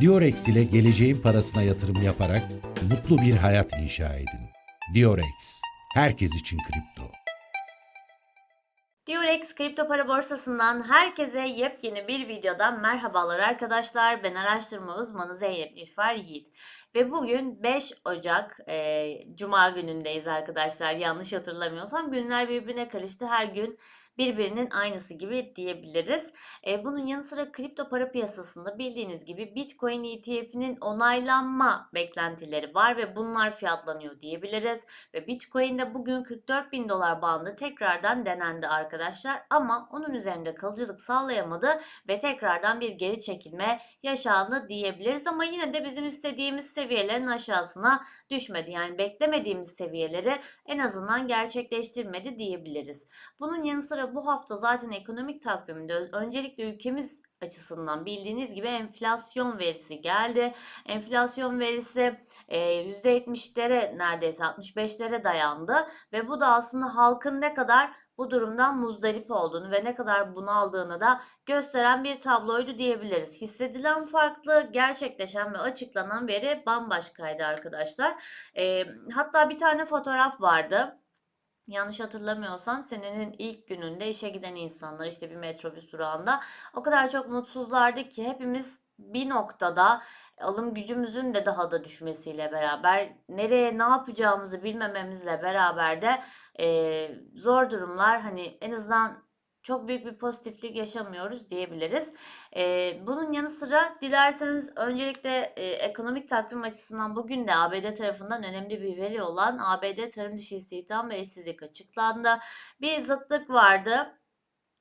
Diorex ile geleceğin parasına yatırım yaparak mutlu bir hayat inşa edin. Diorex, herkes için kripto. Durex kripto para borsasından herkese yepyeni bir videodan merhabalar arkadaşlar. Ben araştırma uzmanı Zeynep Nilüfer Yiğit. Ve bugün 5 Ocak e, Cuma günündeyiz arkadaşlar. Yanlış hatırlamıyorsam günler birbirine karıştı. Her gün birbirinin aynısı gibi diyebiliriz. E, bunun yanı sıra kripto para piyasasında bildiğiniz gibi Bitcoin ETF'inin onaylanma beklentileri var ve bunlar fiyatlanıyor diyebiliriz. Ve Bitcoin de bugün 44 bin dolar bandı tekrardan denendi arkadaşlar. Ama onun üzerinde kalıcılık sağlayamadı ve tekrardan bir geri çekilme yaşandı diyebiliriz. Ama yine de bizim istediğimiz seviyelerin aşağısına düşmedi. Yani beklemediğimiz seviyeleri en azından gerçekleştirmedi diyebiliriz. Bunun yanı sıra bu hafta zaten ekonomik takviminde öncelikle ülkemiz açısından bildiğiniz gibi enflasyon verisi geldi. Enflasyon verisi e, %70'lere neredeyse 65'lere dayandı ve bu da aslında halkın ne kadar bu durumdan muzdarip olduğunu ve ne kadar bunaldığını da gösteren bir tabloydu diyebiliriz. Hissedilen farklı, gerçekleşen ve açıklanan veri bambaşkaydı arkadaşlar. E, hatta bir tane fotoğraf vardı. Yanlış hatırlamıyorsam senenin ilk gününde işe giden insanlar işte bir metrobüs durağında o kadar çok mutsuzlardı ki hepimiz bir noktada alım gücümüzün de daha da düşmesiyle beraber nereye ne yapacağımızı bilmememizle beraber de eee, zor durumlar hani en azından çok büyük bir pozitiflik yaşamıyoruz diyebiliriz. Eee, bunun yanı sıra dilerseniz öncelikle eee, ekonomik takvim açısından bugün de ABD tarafından önemli bir veri olan ABD tarım dışı istihdam ve işsizlik açıklandı. Bir zıtlık vardı.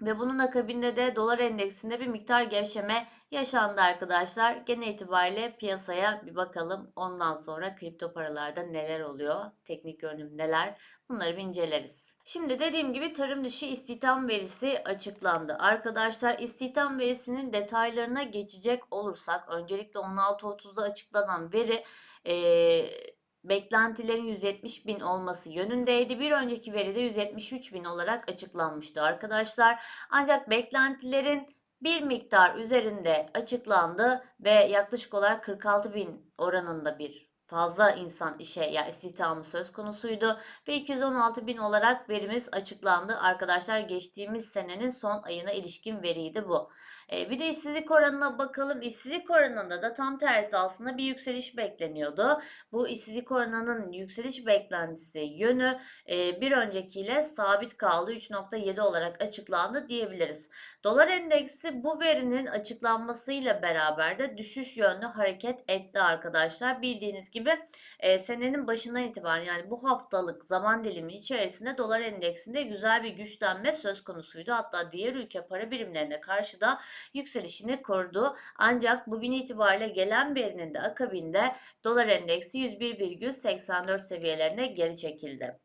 Ve bunun akabinde de dolar endeksinde bir miktar gevşeme yaşandı arkadaşlar. Gene itibariyle piyasaya bir bakalım. Ondan sonra kripto paralarda neler oluyor? Teknik görünüm neler? Bunları bir inceleriz. Şimdi dediğim gibi tarım dışı istihdam verisi açıklandı. Arkadaşlar istihdam verisinin detaylarına geçecek olursak öncelikle 16.30'da açıklanan veri eee beklentilerin 170 bin olması yönündeydi. Bir önceki veride 173 bin olarak açıklanmıştı arkadaşlar. Ancak beklentilerin bir miktar üzerinde açıklandı ve yaklaşık olarak 46 bin oranında bir fazla insan işe ya yani istihdamı söz konusuydu ve 216 bin olarak verimiz açıklandı arkadaşlar geçtiğimiz senenin son ayına ilişkin veriydi bu. Ee, bir de işsizlik oranına bakalım. İşsizlik oranında da tam tersi aslında bir yükseliş bekleniyordu. Bu işsizlik oranının yükseliş beklentisi yönü e, bir öncekiyle sabit kaldı 3.7 olarak açıklandı diyebiliriz. Dolar endeksi bu verinin açıklanmasıyla beraber de düşüş yönlü hareket etti arkadaşlar. Bildiğiniz gibi e, senenin başından itibaren yani bu haftalık zaman dilimi içerisinde dolar endeksinde güzel bir güçlenme söz konusuydu. Hatta diğer ülke para birimlerine karşı da yükselişini korudu. Ancak bugün itibariyle gelen verinin de akabinde dolar endeksi 101,84 seviyelerine geri çekildi.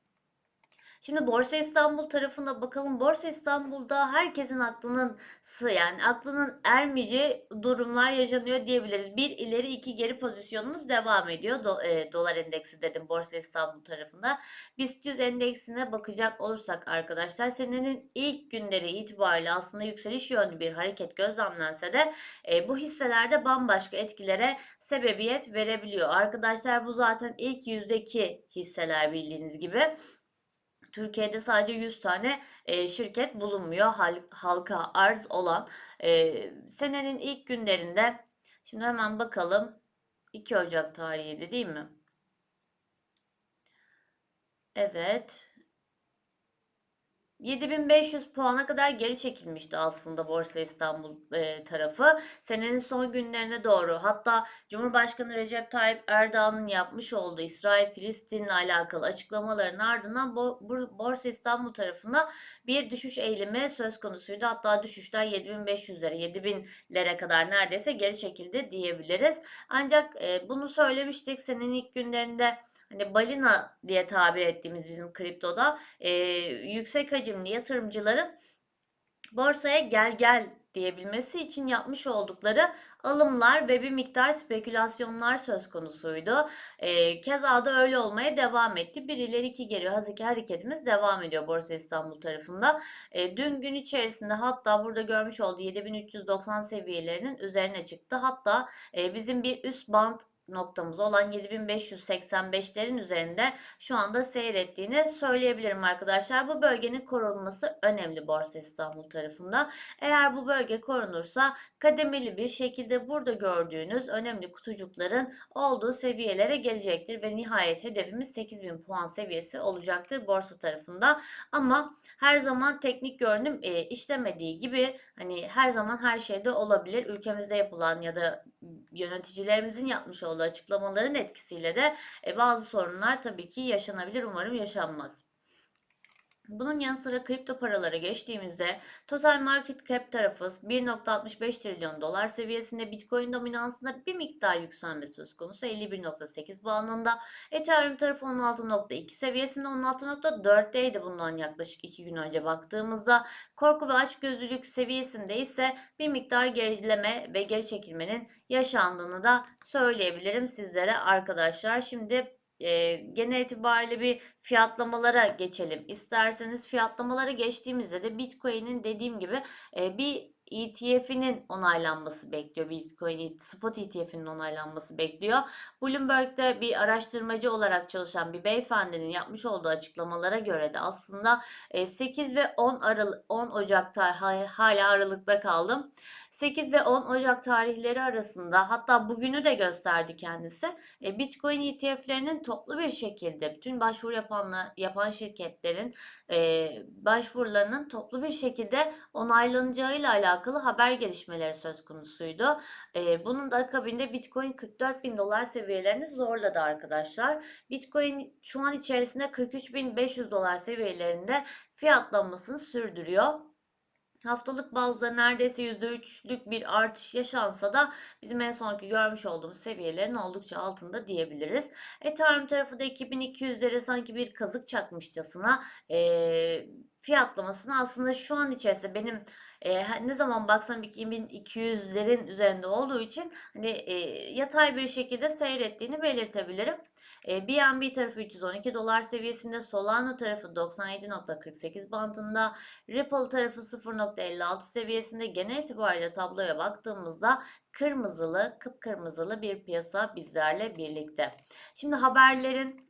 Şimdi Borsa İstanbul tarafına bakalım. Borsa İstanbul'da herkesin aklının yani aklının ermeyeceği durumlar yaşanıyor diyebiliriz. Bir ileri iki geri pozisyonumuz devam ediyor. Do- e, dolar endeksi dedim Borsa İstanbul tarafında. BIST 100 endeksine bakacak olursak arkadaşlar senenin ilk günleri itibariyle aslında yükseliş yönlü bir hareket gözlemlense de e, bu hisselerde bambaşka etkilere sebebiyet verebiliyor. Arkadaşlar bu zaten ilk yüzdeki hisseler bildiğiniz gibi. Türkiye'de sadece 100 tane e, şirket bulunmuyor hal- halka arz olan. E, senenin ilk günlerinde şimdi hemen bakalım 2 Ocak tarihiydi değil mi? Evet. 7500 puana kadar geri çekilmişti aslında Borsa İstanbul e, tarafı. Senenin son günlerine doğru hatta Cumhurbaşkanı Recep Tayyip Erdoğan'ın yapmış olduğu İsrail-Filistin'le alakalı açıklamaların ardından Borsa İstanbul tarafında bir düşüş eğilimi söz konusuydu. Hatta düşüşler 7500'lere 7000'lere kadar neredeyse geri çekildi diyebiliriz. Ancak e, bunu söylemiştik senenin ilk günlerinde hani balina diye tabir ettiğimiz bizim kriptoda e, yüksek hacimli yatırımcıların borsaya gel gel diyebilmesi için yapmış oldukları alımlar ve bir miktar spekülasyonlar söz konusuydu. E, keza da öyle olmaya devam etti. Bir ileri iki geri haziki hareketimiz devam ediyor Borsa İstanbul tarafında. E, dün gün içerisinde hatta burada görmüş olduğu 7390 seviyelerinin üzerine çıktı. Hatta e, bizim bir üst band noktamız olan 7585'lerin üzerinde şu anda seyrettiğini söyleyebilirim arkadaşlar. Bu bölgenin korunması önemli Borsa İstanbul tarafında. Eğer bu bölge korunursa kademeli bir şekilde burada gördüğünüz önemli kutucukların olduğu seviyelere gelecektir ve nihayet hedefimiz 8000 puan seviyesi olacaktır borsa tarafında. Ama her zaman teknik görünüm e, işlemediği gibi hani her zaman her şeyde olabilir. Ülkemizde yapılan ya da yöneticilerimizin yapmış olduğu açıklamaların etkisiyle de e, bazı sorunlar tabii ki yaşanabilir. Umarım yaşanmaz. Bunun yanı sıra kripto paralara geçtiğimizde total market cap tarafı 1.65 trilyon dolar seviyesinde Bitcoin dominansında bir miktar yükselme söz konusu 51.8 bandında. Ethereum tarafı 16.2 seviyesinde 16.4'teydi bundan yaklaşık 2 gün önce baktığımızda. Korku ve açgözlülük seviyesinde ise bir miktar gerileme ve geri çekilmenin yaşandığını da söyleyebilirim sizlere arkadaşlar. Şimdi e, genel itibariyle bir fiyatlamalara geçelim. İsterseniz fiyatlamalara geçtiğimizde de Bitcoin'in dediğim gibi e, bir ETF'inin onaylanması bekliyor. Bitcoin spot ETF'inin onaylanması bekliyor. Bloomberg'de bir araştırmacı olarak çalışan bir beyefendinin yapmış olduğu açıklamalara göre de aslında e, 8 ve 10 Aralık 10 Ocak'ta hala Aralık'ta kaldım. 8 ve 10 Ocak tarihleri arasında hatta bugünü de gösterdi kendisi. E, Bitcoin ETF'lerinin toplu bir şekilde bütün başvuru yapanlar, yapan şirketlerin e, başvurularının toplu bir şekilde onaylanacağıyla alakalı haber gelişmeleri söz konusuydu. E, bunun da akabinde Bitcoin 44 bin dolar seviyelerini zorladı arkadaşlar. Bitcoin şu an içerisinde 43.500 dolar seviyelerinde fiyatlanmasını sürdürüyor. Haftalık bazda neredeyse %3'lük bir artış yaşansa da bizim en sonki görmüş olduğumuz seviyelerin oldukça altında diyebiliriz. Ethereum tarafı da 2200'lere sanki bir kazık çakmışçasına e, fiyatlamasını aslında şu an içerisinde benim e, ne zaman baksam 2200'lerin üzerinde olduğu için hani e, yatay bir şekilde seyrettiğini belirtebilirim. E, BNB tarafı 312 dolar seviyesinde, Solana tarafı 97.48 bandında, Ripple tarafı 0.56 seviyesinde genel itibariyle tabloya baktığımızda kırmızılı, kıpkırmızılı bir piyasa bizlerle birlikte. Şimdi haberlerin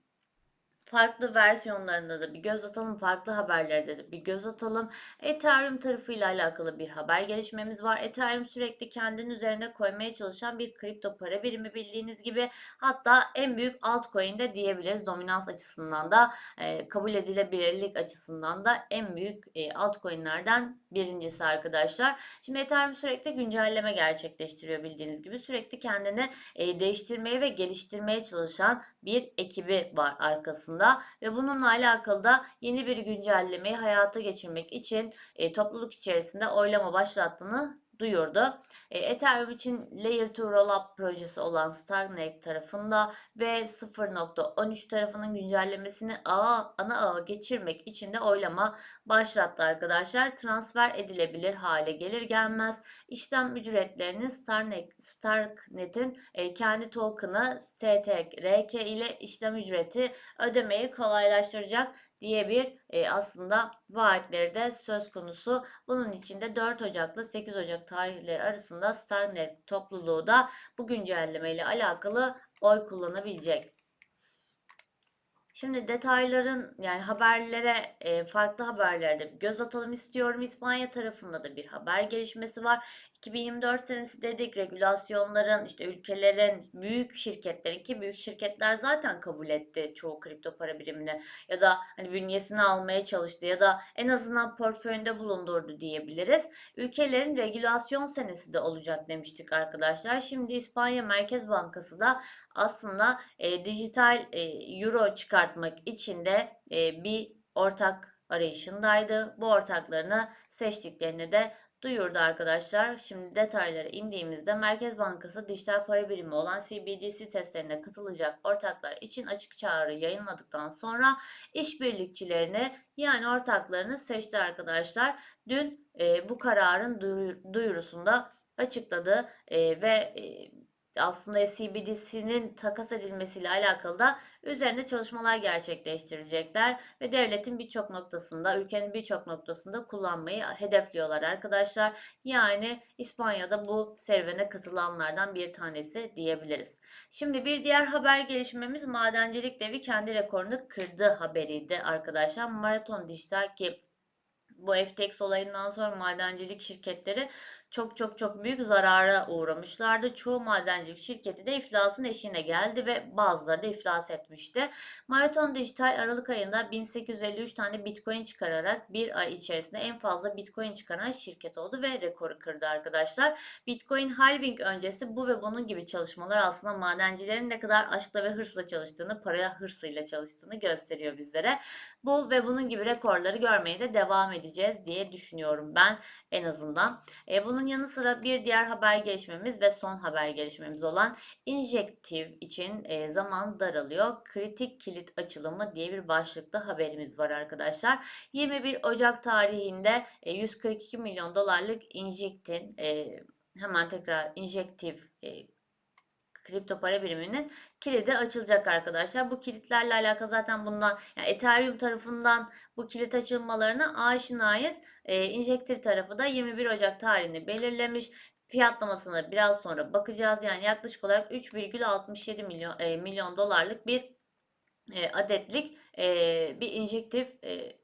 farklı versiyonlarında da bir göz atalım. Farklı haberlerde de bir göz atalım. Ethereum tarafıyla alakalı bir haber gelişmemiz var. Ethereum sürekli kendinin üzerine koymaya çalışan bir kripto para birimi bildiğiniz gibi. Hatta en büyük altcoin de diyebiliriz. Dominans açısından da e, kabul edilebilirlik açısından da en büyük e, altcoin'lerden birincisi arkadaşlar. Şimdi Ethereum sürekli güncelleme gerçekleştiriyor bildiğiniz gibi. Sürekli kendini e, değiştirmeye ve geliştirmeye çalışan bir ekibi var arkasında ve bununla alakalı da yeni bir güncellemeyi hayata geçirmek için e, topluluk içerisinde oylama başlattığını duyurdu. E, Ethereum için Layer 2 Rollup projesi olan Starknet tarafında ve 0.13 tarafının güncellemesini ağa, ana ağa geçirmek için de oylama başlattı arkadaşlar. Transfer edilebilir hale gelir gelmez işlem ücretlerini Starknet, Starknet'in e, kendi token'ı STRK ile işlem ücreti ödemeyi kolaylaştıracak diye bir e, aslında vaatleri de söz konusu. Bunun için de 4 Ocak'la 8 Ocak tarihleri arasında Starnet topluluğu da bu güncelleme ile alakalı oy kullanabilecek. Şimdi detayların yani haberlere e, farklı haberlerde göz atalım istiyorum. İspanya tarafında da bir haber gelişmesi var. 2024 senesi dedik regülasyonların işte ülkelerin büyük şirketlerin ki büyük şirketler zaten kabul etti çoğu kripto para birimini ya da hani bünyesine almaya çalıştı ya da en azından portföyünde bulundurdu diyebiliriz. Ülkelerin regülasyon senesi de olacak demiştik arkadaşlar. Şimdi İspanya Merkez Bankası da aslında e, dijital e, euro çıkartmak için de e, bir ortak arayışındaydı. Bu ortaklarını seçtiklerini de duyurdu arkadaşlar. Şimdi detaylara indiğimizde Merkez Bankası dijital para birimi olan CBDC testlerine katılacak ortaklar için açık çağrı yayınladıktan sonra işbirlikçilerini yani ortaklarını seçti arkadaşlar. Dün e, bu kararın duyurusunda açıkladı e, ve e, aslında CBDC'nin takas edilmesiyle alakalı da üzerinde çalışmalar gerçekleştirecekler ve devletin birçok noktasında, ülkenin birçok noktasında kullanmayı hedefliyorlar arkadaşlar. Yani İspanya'da bu serüvene katılanlardan bir tanesi diyebiliriz. Şimdi bir diğer haber gelişmemiz madencilik devi kendi rekorunu kırdı haberiydi arkadaşlar. Maraton Dijital ki bu FTX olayından sonra madencilik şirketleri çok çok çok büyük zarara uğramışlardı. Çoğu madencilik şirketi de iflasın eşiğine geldi ve bazıları da iflas etmişti. Marathon Dijital Aralık ayında 1853 tane Bitcoin çıkararak bir ay içerisinde en fazla Bitcoin çıkaran şirket oldu ve rekoru kırdı arkadaşlar. Bitcoin halving öncesi bu ve bunun gibi çalışmalar aslında madencilerin ne kadar aşkla ve hırsla çalıştığını, paraya hırsıyla çalıştığını gösteriyor bizlere. Bu ve bunun gibi rekorları görmeye de devam edeceğiz diye düşünüyorum ben en azından. E, bunun yanı sıra bir diğer haber gelişmemiz ve son haber gelişmemiz olan Injective için e, zaman daralıyor. Kritik kilit açılımı diye bir başlıkta haberimiz var arkadaşlar. 21 Ocak tarihinde e, 142 milyon dolarlık Inject'in e, hemen tekrar Injective e, kripto para biriminin kilidi açılacak arkadaşlar. Bu kilitlerle alakalı zaten bundan yani Ethereum tarafından bu kilit açılmalarına aşinayız. E, Injective tarafı da 21 Ocak tarihini belirlemiş. Fiyatlamasına biraz sonra bakacağız. Yani yaklaşık olarak 3,67 milyon e, milyon dolarlık bir e, adetlik e, bir injektif e,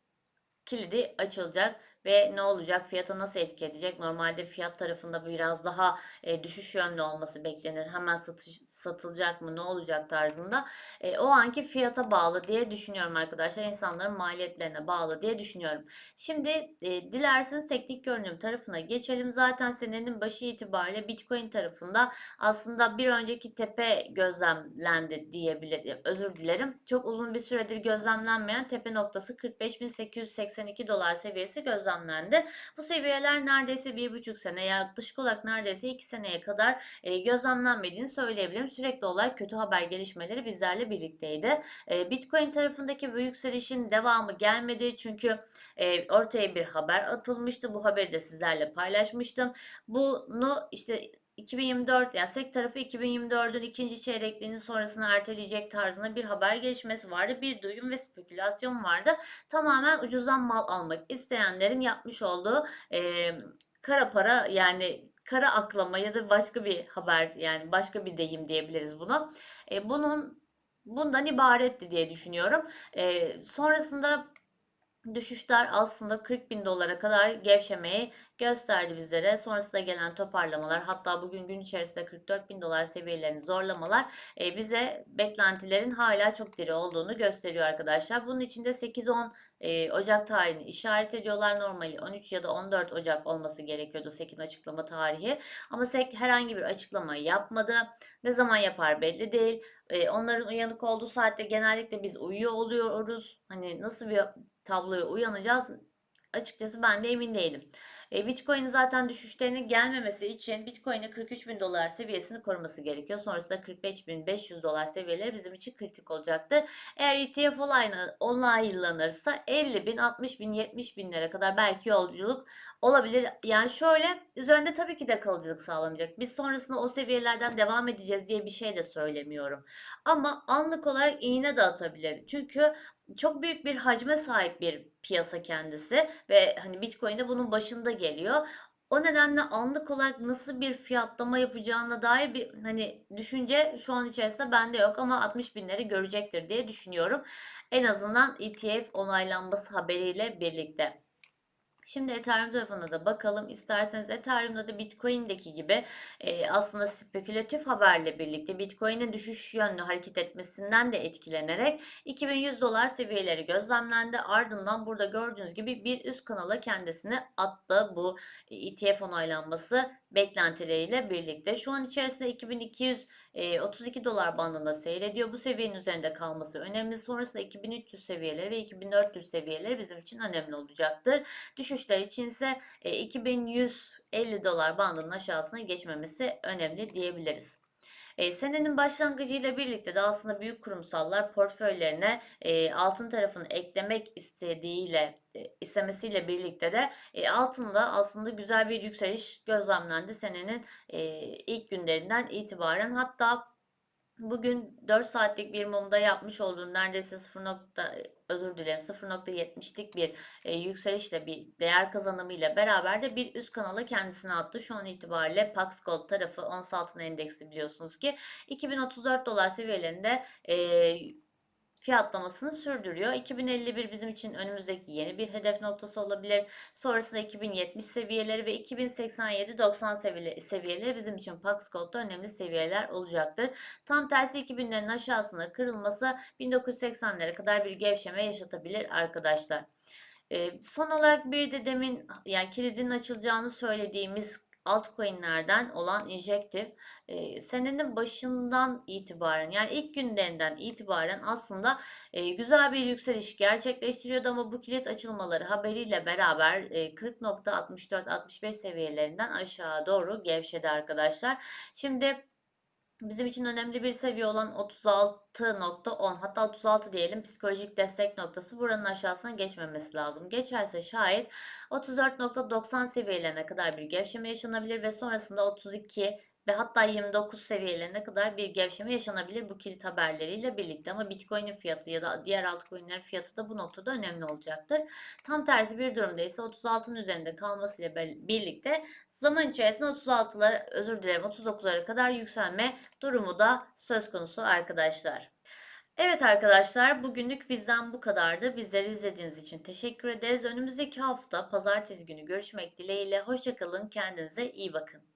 kilidi açılacak ve ne olacak? Fiyata nasıl etki edecek? Normalde fiyat tarafında biraz daha e, düşüş yönlü olması beklenir. Hemen satış, satılacak mı? Ne olacak tarzında. E, o anki fiyata bağlı diye düşünüyorum arkadaşlar. İnsanların maliyetlerine bağlı diye düşünüyorum. Şimdi e, dilerseniz teknik görünüm tarafına geçelim. Zaten senenin başı itibariyle Bitcoin tarafında aslında bir önceki tepe gözlemlendi diyebilirim. Özür dilerim. Çok uzun bir süredir gözlemlenmeyen tepe noktası 45.882 dolar seviyesi gözlemlendi. Bu seviyeler neredeyse bir buçuk sene yaklaşık olarak neredeyse iki seneye kadar e, gözlemlenmediğini söyleyebilirim. Sürekli olarak kötü haber gelişmeleri bizlerle birlikteydi. E, Bitcoin tarafındaki bu yükselişin devamı gelmedi çünkü e, ortaya bir haber atılmıştı. Bu haberi de sizlerle paylaşmıştım. Bunu işte 2024 yani SEC tarafı 2024'ün ikinci çeyrekliğinin sonrasını erteleyecek tarzında bir haber gelişmesi vardı. Bir duyum ve spekülasyon vardı. Tamamen ucuzdan mal almak isteyenlerin yapmış olduğu e, kara para yani kara aklama ya da başka bir haber yani başka bir deyim diyebiliriz bunu. E, bunun bundan ibaretti diye düşünüyorum. E, sonrasında düşüşler aslında 40 bin dolara kadar gevşemeyi gösterdi bizlere. Sonrasında gelen toparlamalar hatta bugün gün içerisinde 44 bin dolar seviyelerini zorlamalar e, bize beklentilerin hala çok diri olduğunu gösteriyor arkadaşlar. Bunun içinde 8-10 e, Ocak tarihini işaret ediyorlar. Normali 13 ya da 14 Ocak olması gerekiyordu SEC'in açıklama tarihi. Ama SEC herhangi bir açıklama yapmadı. Ne zaman yapar belli değil. E, onların uyanık olduğu saatte genellikle biz uyuyor oluyoruz. Hani nasıl bir tabloya uyanacağız açıkçası ben de emin değilim. E, Bitcoin'in zaten düşüşlerinin gelmemesi için Bitcoin'in 43 bin dolar seviyesini koruması gerekiyor. Sonrasında 45.500 dolar seviyeleri bizim için kritik olacaktır. Eğer ETF onaylanırsa 50 bin, 60 bin, 70 binlere kadar belki yolculuk olabilir. Yani şöyle üzerinde tabii ki de kalıcılık sağlamayacak. Biz sonrasında o seviyelerden devam edeceğiz diye bir şey de söylemiyorum. Ama anlık olarak iğne de atabilir. Çünkü çok büyük bir hacme sahip bir piyasa kendisi ve hani Bitcoin de bunun başında geliyor. O nedenle anlık olarak nasıl bir fiyatlama yapacağına dair bir hani düşünce şu an içerisinde bende yok ama 60 binleri görecektir diye düşünüyorum. En azından ETF onaylanması haberiyle birlikte. Şimdi Ethereum tarafına da bakalım. İsterseniz Ethereum'da da Bitcoin'deki gibi e, aslında spekülatif haberle birlikte Bitcoin'in düşüş yönlü hareket etmesinden de etkilenerek 2100 dolar seviyeleri gözlemlendi. Ardından burada gördüğünüz gibi bir üst kanala kendisini attı bu ETF onaylanması beklentileriyle birlikte. Şu an içerisinde 2232 dolar bandında seyrediyor. Bu seviyenin üzerinde kalması önemli. Sonrasında 2300 seviyeleri ve 2400 seviyeleri bizim için önemli olacaktır. Düşüşler için ise 2150 dolar bandının aşağısına geçmemesi önemli diyebiliriz. E, senenin başlangıcıyla birlikte de aslında büyük kurumsallar portföylerine e, altın tarafını eklemek istediğiyle e, istemesiyle birlikte de e, altında aslında güzel bir yükseliş gözlemlendi senenin e, ilk günlerinden itibaren. Hatta Bugün 4 saatlik bir mumda yapmış olduğum neredeyse 0. Nokta, özür dilerim 0.70'lik bir e, yükselişle bir değer kazanımıyla beraber de bir üst kanala kendisine attı. Şu an itibariyle Pax Gold tarafı ons altın endeksi biliyorsunuz ki 2034 dolar seviyelerinde e, fiyatlamasını sürdürüyor. 2051 bizim için önümüzdeki yeni bir hedef noktası olabilir. Sonrasında 2070 seviyeleri ve 2087-90 seviye- seviyeleri bizim için Pax Gold'da önemli seviyeler olacaktır. Tam tersi 2000'lerin aşağısına kırılması 1980'lere kadar bir gevşeme yaşatabilir arkadaşlar. Ee, son olarak bir de demin yani kilidin açılacağını söylediğimiz altcoin'lerden olan Injective e, senenin başından itibaren yani ilk günlerinden itibaren aslında e, güzel bir yükseliş gerçekleştiriyordu ama bu kilit açılmaları haberiyle beraber e, 40.64-65 seviyelerinden aşağı doğru gevşedi arkadaşlar. Şimdi Bizim için önemli bir seviye olan 36.10 hatta 36 diyelim psikolojik destek noktası buranın aşağısına geçmemesi lazım. Geçerse şayet 34.90 seviyelerine kadar bir gevşeme yaşanabilir ve sonrasında 32 ve hatta 29 seviyelerine kadar bir gevşeme yaşanabilir bu kilit haberleriyle birlikte ama Bitcoin'in fiyatı ya da diğer altcoin'lerin fiyatı da bu noktada önemli olacaktır. Tam tersi bir durumda ise 36'nın üzerinde kalmasıyla birlikte zaman içerisinde 36'lara özür dilerim 39'lara kadar yükselme durumu da söz konusu arkadaşlar. Evet arkadaşlar bugünlük bizden bu kadardı. Bizleri izlediğiniz için teşekkür ederiz. Önümüzdeki hafta pazartesi günü görüşmek dileğiyle. Hoşçakalın kendinize iyi bakın.